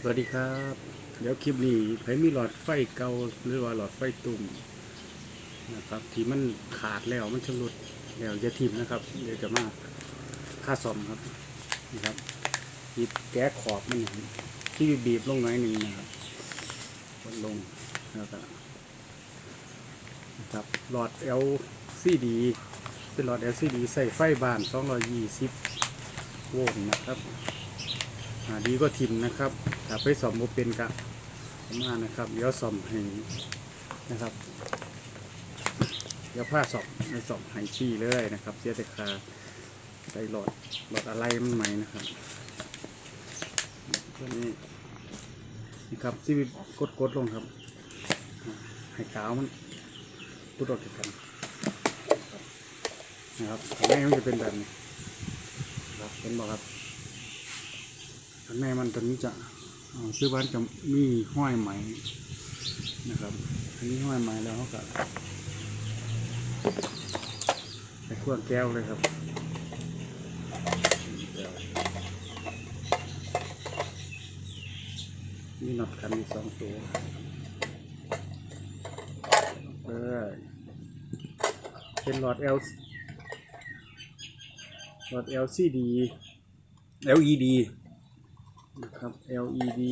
สวัสดีครับ เดี๋ยวคลิปนี้ไผมีหลอดไฟเก่าหรือว่าหลอดไฟตุ่มนะครับ ที่มันขาดแล้วมันชำรุดแล้วจะทิ่มนะครับ เดี๋ยวจะมาค่าซ่อมครับนี่ครับหยิบแก้ขอบมันนที่บีบลงหน่อยหนึ่งนะครับกดลงแล้วก็นะครับหลอด LCD เป็นหลอด LCD ใส่ไฟบ้าน 220 โวลต์นะครับ ดีก็ทิมนะครับถ้าไปสอมโมเป็นกะมานะครับ เดี๋ยวสอมให้นะครับ เดี๋ยวผ้าสอบให้สอบให้ชี้เลยนะครับ เสียแต่คาใส่หลอดหลอดอะไรมันใหม่นะครับตัวนี้นะครับที่กดกดๆลงครับอ่าให้ขาวมันตุดออกจากกันนะครับข้างในมันจะเป็นแบบนี้ครับเป็นบอกครับ ข้างในมันตัวนี้จะซื้อบ้านจะมีห้อยไหมนะครับ อันนี้ห้อยไหมแล้วก็ใส่ขวดแก้วเลยครับมีน็อตกันมีสองตัวเออเป็นหลอด L หลอด LCD LED ครับ LED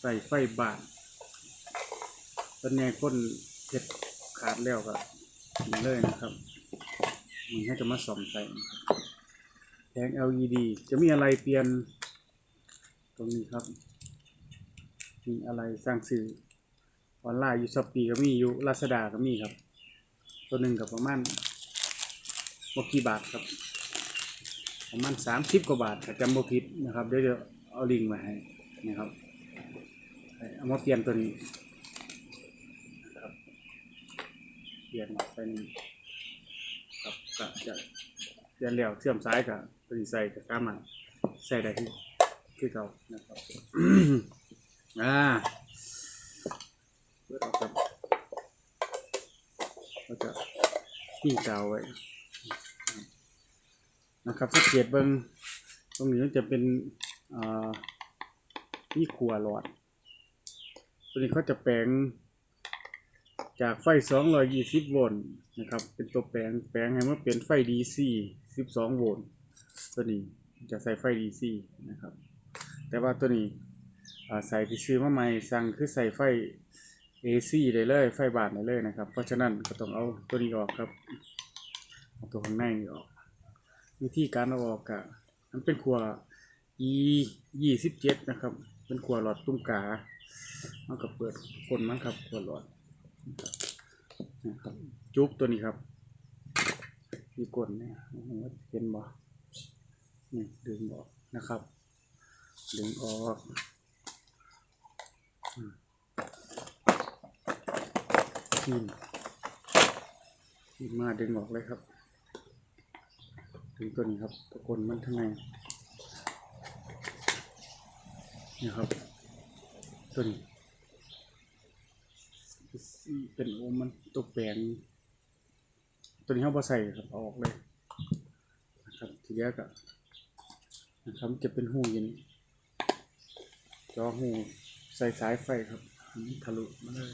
ใส่ไฟบาทตอนนี้นเพชรขาดแล้วก็นี่เลยนะครับมันให้จะมาส่อมใส่แผง LED จะมีอะไรเปลี่ยน ตรงนี้ครับ มีอะไรสร้างสื่อออนไลน์อยู่ช้อปปีก็มีอยู่ลาซาด้าก็มีครับ ตัวหนึ่งกับประมาณบกี่บาทครับ ประมาณสามสิบกว่าบาทถ้าจำบ่ผิดนะครับเดี๋ยวจะเอาลิงมาให้นะครับเอามาเปลี่ยนตัวนี้นะครับเปลี่ยนเป็นครับก็จะเปลี่ยนแล้วเชื่อมซ้ายกับตัวนี้ใส่กับสามารถใส่ได้ที่ที่เก่านะครับอ่าเปิดออกครับเราจะทิ้งกาไว้ นะครับสังเกตเบิ้งตรงนี้จะเป็นนี่ขัวหลอดตัวนี้เขาจะแปลงจากไฟ 220 โวลต์นะครับ เป็นตัวแปลงแปลงให้มันเป็นไฟ DC 12 โวลต์ตัวนี้จะใส่ไฟ DC นะครับ แต่ว่าตัวนี้ใส่ที่ซื้อมาใหม่สั่งคือใส่ไฟ AC ได้เลยไฟบาทได้เลยนะครับ เพราะฉะนั้นก็ต้องเอาตัวนี้ออกครับเอาตัวข้างในนี่ออก วิธีการเอาออกอะมันเป็นขว e ยี่สิบเจ็ดนะครับ เป็นขวหลอดตุ้มกามันก็เปิดคนมันครับขวหลอดนะครับจุกตัวนี้ครับมีกลเนี่ยผมว่าเห็นบ่นี่ดึงออกนะครับ ดึงออกอืมทิ่มทิ่มมาดึงออกเลยครับ ถึงตัวนี้ครับตะกนมันข้างในนี่ครับ ตัวนี้เป็นโอมันตัวแปลง ตัวนี้เขาบอใส่ครับเอาออกเลยนะครับทีแรกอะนะครับจะเป็นหูยันจอหูใส่สายไฟครับทะลุมาเลย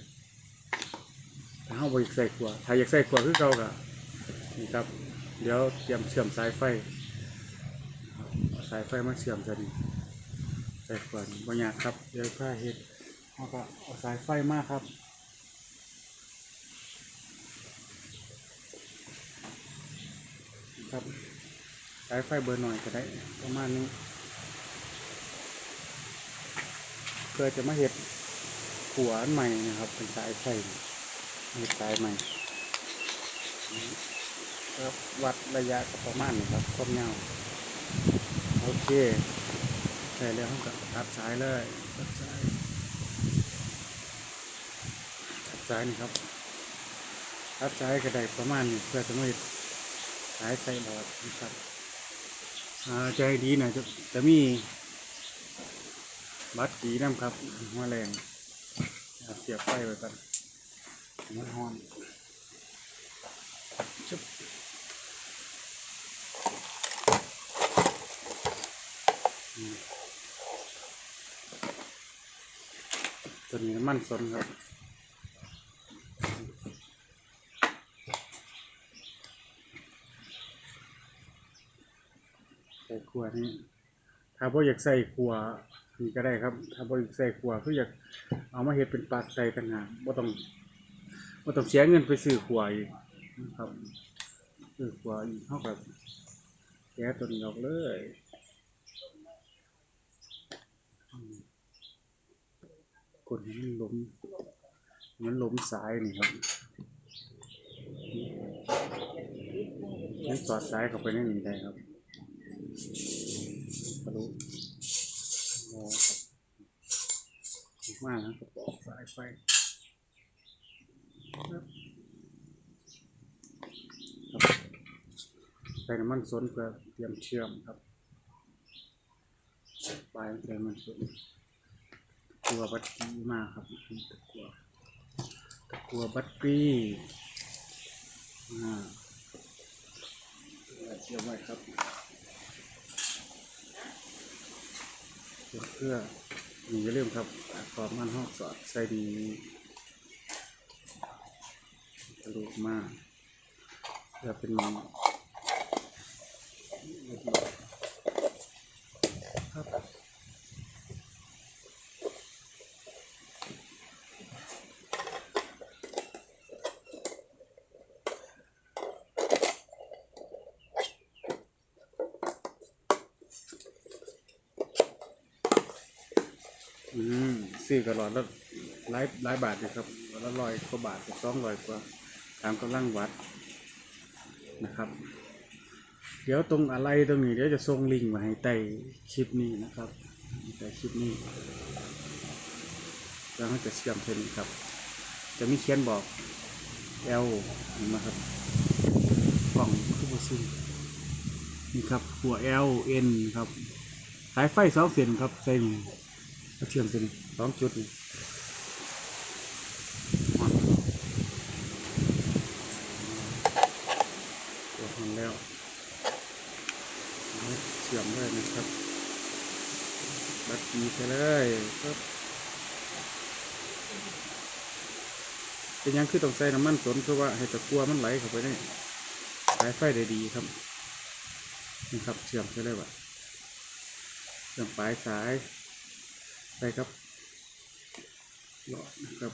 ถ้าเขาบอยากใส่ขวดถ้าอยากใส่ขวดคือเก่ากะนี่ครับ เดี๋ยวเตรียมเชื่อมสายไฟ สายไฟมาเชื่อมกันสายขวดบางอย่างครับเดี๋ยวผ้าเฮ็ดแล้วก็เอาสายไฟมากครับครับสายไฟเบอร์หน่อยก็ได้ประมาณนี้เพื่อจะมาเห็ดหัวอันใหม่นะครับ เป็นสายไฟเฮ็ดสายใหม่ ครับ วัดระยะก็ประมาณนี้ครับความยาวโอเคใส่แล้วก็ตัดสายเลยตัดสายตัดสายนี่ครับตัดสายก็ได้ประมาณนี้เพื่อจะไม่สายใส่หลอดนะครับใจดีหน่อยจะจะมีบัตรสีน้ำครับหัวแรงเสียบไฟไว้กันมันฮ้อนชุบ อืม ตัวนี้มันสนครับใส่ขัวนี่ถ้าบ่อยากใส่ขัวนี่ก็ได้ครับ ถ้าบ่อยากใส่ขัวคืออยากเอามาเฮ็ดเป็นปลาใส่ต่างหากบ่ต้องบ่ต้องเสียเงินไปซื้อขวอีกนะครับซื้อขวอีกเท่ากับแกะตัวนี้ออกเลยอืม กดให้มันล้มให้มันล้มสายนี่ครับนี่สอดสายเข้าไปในนี้ได้ครับทะลุรอครับมากนะกระบอกสายไฟครับใส่น้ำมันสนเพื่อเตรียมเชื่อมครับ ไปใส่น้ำมันสน กัวบัตรีมากครับตะกัวตะกัวบัตรีอ่าเชื่อมไว้ครับเพื่ออมีอย่าลืมครับขอบมันห้องสอดใส่ดีทะลุมาเพื่อเป็นครับอืม ซื้อกระหลอดละหลายหลายบาทเลยครับหลอดละร้อยกว่าบาทสองร้อยกว่าตามกำลังวัดนะครับ เดี๋ยวตรงอะไรตรงนี้เดี๋ยวจะส่งลิงก์มาให้ใต้คลิปนี้นะครับใต้คลิปนี้แล้วก็จะเชื่อมเส้นครับ จะมีเขียนบอก L เห็นไหมครับกล่องคือบซึ่งนี่ครับหัว L N ครับสายไฟสองเส้นครับใส่ เชื่อมเป็นสองจุดตัวมันแล้วเอาเชื่อมเลยนะครับบัดดีไปเลยครับเป็นยังคือต้องใส่น้ำมันสนเพราะว่าให้ตะกัวมันไหลเข้าไปในสายไฟได้ดีครับนี่ครับเชื่อมไปเลยว่ะเชื่อมปลายสาย ไปครับหลอดนะครับ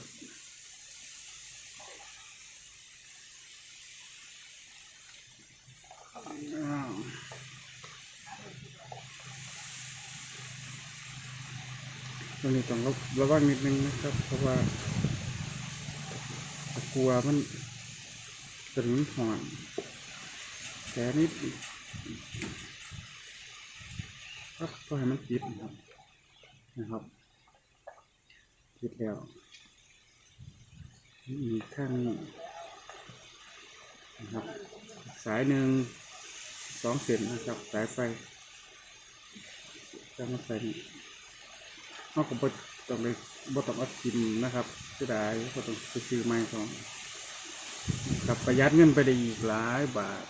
อ้าวตรงนี้ต้องระระวังนิดนึงนะครับ เพราะว่าตะกัวมันเป็นมันห่อนแต่นิดก็ให้มันปิดนะครับนะครับ ปิดแล้ว มีข้างนี้นะครับ สายหนึ่งสองเส้นนะครับ สายไฟจะมาใส่นี่นอกจากบต้องไปบ่ต้องเอากินนะครับเสียดายก็ต้องไปซื้อใหม่ก่อนกับประหยัดเงินไปได้อีกหลายบาท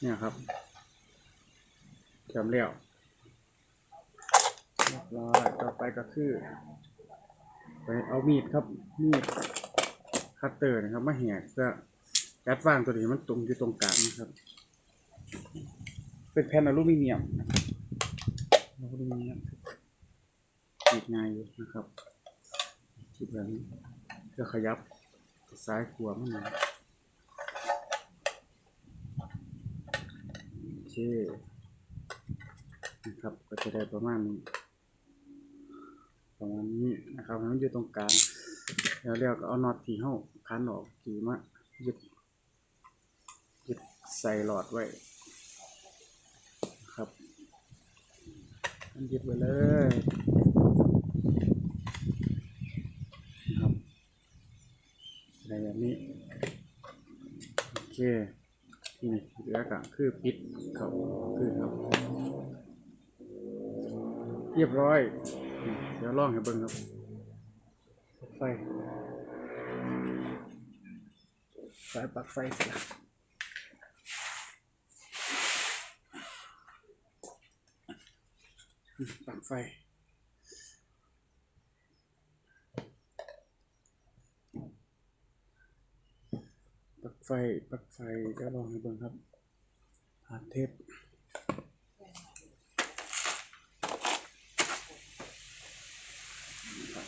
เนี่ยครับทำแล้วเรียบร้อยต่อไปก็คือ ไปเอามีดครับมีดคัตเตอร์นะครับมาแหกเพื่อยัดวางตัวนี้มันตรงอยู่ตรงกลางนะครับ เป็นแผ่นอลูมิเนียมอลูมิเนียมขีดง่ายอยู่นะครับขีดแบบนี้เพื่อขยับซ้ายขวามันน่อยโอเคนะครับก็จะได้ประมาณนี้ ประมาณนี้นะครับมันอยู่ตรงกลางแล้วเรียกเอาน็อตที่เฮาคันออกที่มายึดยึดใส่หลอดไว้ครับมันยึดไว้เลยนะครับอะไรแบบนี้โอเคที่นี่เหลือก็คือปิดเขาคือครับ เรียบร้อย เดี๋ยวลองให้เบิ่งครับไฟไฟปักไฟสีปักไฟปักไฟปักไฟก็ลองให้เบิ่งครับผ่านเทป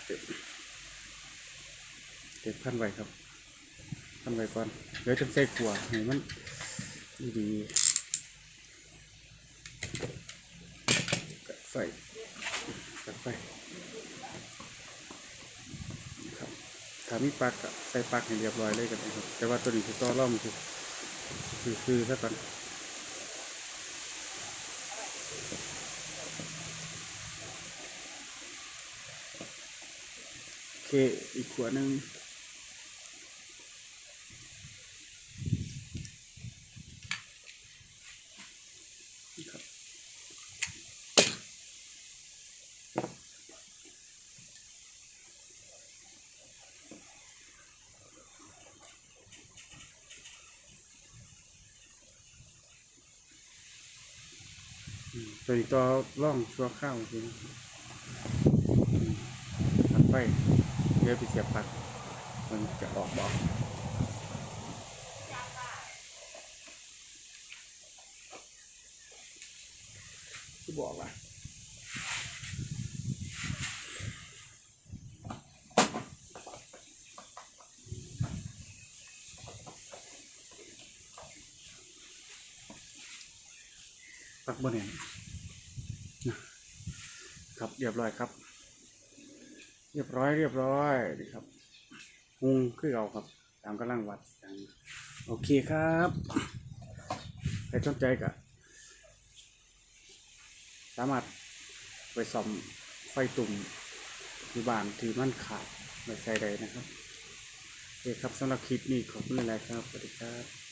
เทปเทปพันไว้ครับ พันไว้ก่อนเดี๋ยวจะใส่ขัวให้มันดีกัดไฟกัดไฟครับถ้ามีปลั๊กใส่ปลักให้เรียบร้อยเลยกันนะครับ แต่ว่าตัวนี้คือต่อร่องคือคือคือซะก่อน อีกขวดหนึ่งครับอืมตัวนี้ก็ร่องชั่วข้าวจริงตัดไฟ เดี๋ยวไปเสียบปลั๊กมันจะออกบอกที่บอกว่าปลั๊กบนเนี่ยครับเรียบร้อยครับ เรียบร้อยเรียบร้อยนี่ครับหุงคือเอาครับ ตามกำลังวัดอย่างโอเคครับใครสนใจก็สามารถไปซ่อมไฟตุ่มอยู่บ้านที่มันขาดไม่ใช่ใดนะครับโอเคครับสำหรับคลิปนี้ขอบคุณหลายครับสวัสดีครับ